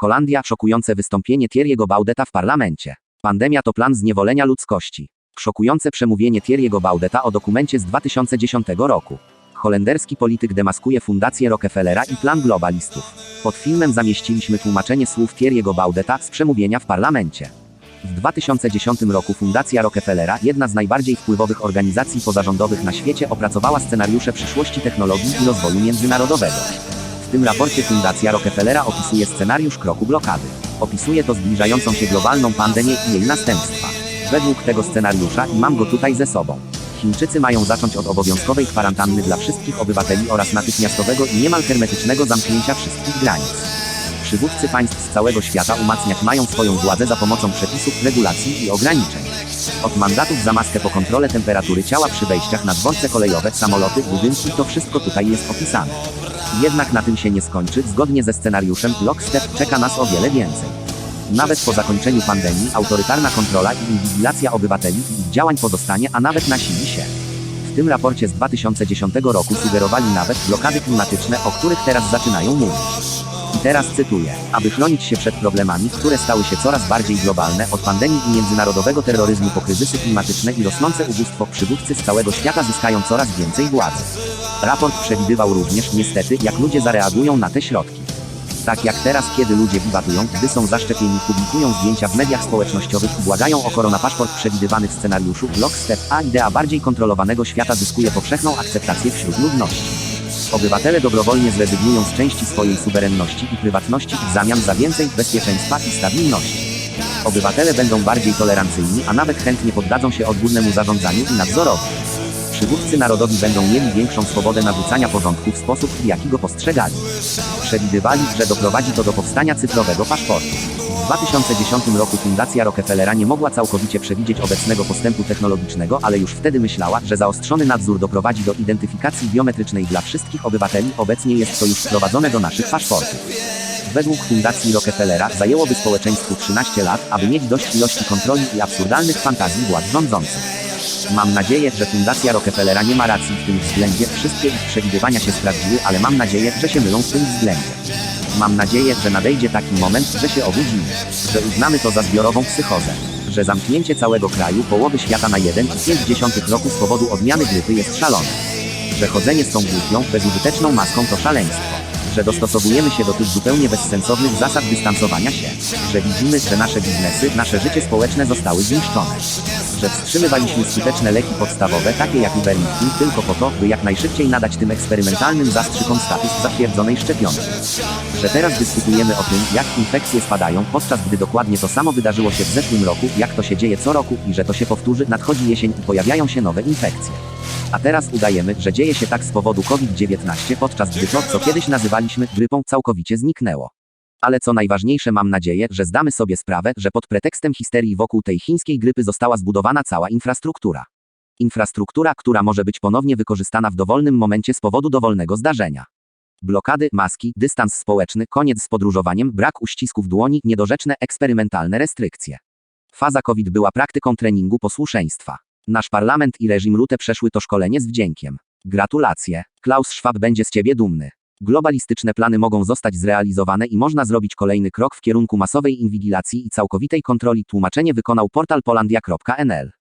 Holandia, szokujące wystąpienie Thierry'ego Baudeta w parlamencie. Pandemia to plan zniewolenia ludzkości. Szokujące przemówienie Thierry'ego Baudeta o dokumencie z 2010 roku. Holenderski polityk demaskuje fundację Rockefellera i plan globalistów. Pod filmem zamieściliśmy tłumaczenie słów Thierry'ego Baudeta z przemówienia w parlamencie. W 2010 roku Fundacja Rockefellera, jedna z najbardziej wpływowych organizacji pozarządowych na świecie, opracowała scenariusze przyszłości technologii i rozwoju międzynarodowego. W tym raporcie Fundacja Rockefellera opisuje scenariusz kroku blokady. Opisuje to zbliżającą się globalną pandemię i jej następstwa. Według tego scenariusza, i mam go tutaj ze sobą, Chińczycy mają zacząć od obowiązkowej kwarantanny dla wszystkich obywateli oraz natychmiastowego i niemal hermetycznego zamknięcia wszystkich granic. Przywódcy państw z całego świata umacniać mają swoją władzę za pomocą przepisów, regulacji i ograniczeń. Od mandatów za maskę po kontrolę temperatury ciała przy wejściach na dworce kolejowe, samoloty, budynki, to wszystko tutaj jest opisane. Jednak na tym się nie skończy, zgodnie ze scenariuszem Lockstep czeka nas o wiele więcej. Nawet po zakończeniu pandemii autorytarna kontrola i inwigilacja obywateli i ich działań pozostanie, a nawet nasili się. W tym raporcie z 2010 roku sugerowali nawet blokady klimatyczne, o których teraz zaczynają mówić. Teraz cytuję. Aby chronić się przed problemami, które stały się coraz bardziej globalne, od pandemii i międzynarodowego terroryzmu po kryzysy klimatyczne i rosnące ubóstwo, przywódcy z całego świata zyskają coraz więcej władzy. Raport przewidywał również, niestety, jak ludzie zareagują na te środki. Tak jak teraz, kiedy ludzie wiwatują, gdy są zaszczepieni, publikują zdjęcia w mediach społecznościowych i błagają o koronapaszport przewidywany w scenariuszu Lockstep, a idea bardziej kontrolowanego świata zyskuje powszechną akceptację wśród ludności. Obywatele dobrowolnie zrezygnują z części swojej suwerenności i prywatności w zamian za więcej bezpieczeństwa i stabilności. Obywatele będą bardziej tolerancyjni, a nawet chętnie poddadzą się odgórnemu zarządzaniu i nadzorowi. Przywódcy narodowi będą mieli większą swobodę narzucania porządku w sposób, w jaki go postrzegali. Przewidywali, że doprowadzi to do powstania cyfrowego paszportu. W 2010 roku Fundacja Rockefellera nie mogła całkowicie przewidzieć obecnego postępu technologicznego, ale już wtedy myślała, że zaostrzony nadzór doprowadzi do identyfikacji biometrycznej dla wszystkich obywateli. Obecnie jest to już wprowadzone do naszych paszportów. Według Fundacji Rockefellera zajęłoby społeczeństwu 13 lat, aby mieć dość ilości kontroli i absurdalnych fantazji władz rządzących. Mam nadzieję, że Fundacja Rockefellera nie ma racji w tym względzie, wszystkie ich przewidywania się sprawdziły, ale mam nadzieję, że się mylą w tym względzie. Mam nadzieję, że nadejdzie taki moment, że się obudzimy, że uznamy to za zbiorową psychozę, że zamknięcie całego kraju, połowy świata na 1,5 roku z powodu odmiany grypy jest szalone, że chodzenie z tą głupią, bezużyteczną maską to szaleństwo że dostosowujemy się do tych zupełnie bezsensownych zasad dystansowania się, że widzimy, że nasze biznesy, nasze życie społeczne zostały zniszczone, że wstrzymywaliśmy skuteczne leki podstawowe, takie jak Ivermectin, tylko po to, by jak najszybciej nadać tym eksperymentalnym zastrzykom status zatwierdzonej szczepionki. Że teraz dyskutujemy o tym, jak infekcje spadają, podczas gdy dokładnie to samo wydarzyło się w zeszłym roku, jak to się dzieje co roku i że to się powtórzy, nadchodzi jesień i pojawiają się nowe infekcje. A teraz udajemy, że dzieje się tak z powodu COVID-19, podczas gdy to, co kiedyś nazywaliśmy grypą, całkowicie zniknęło. Ale co najważniejsze, mam nadzieję, że zdamy sobie sprawę, że pod pretekstem histerii wokół tej chińskiej grypy została zbudowana cała infrastruktura. Infrastruktura, która może być ponownie wykorzystana w dowolnym momencie z powodu dowolnego zdarzenia. Blokady, maski, dystans społeczny, koniec z podróżowaniem, brak uścisków dłoni, niedorzeczne, eksperymentalne restrykcje. Faza COVID była praktyką treningu posłuszeństwa. Nasz parlament i reżim Rute przeszły to szkolenie z wdziękiem. Gratulacje. Klaus Schwab będzie z ciebie dumny. Globalistyczne plany mogą zostać zrealizowane i można zrobić kolejny krok w kierunku masowej inwigilacji i całkowitej kontroli. Tłumaczenie wykonał portal polandia.nl.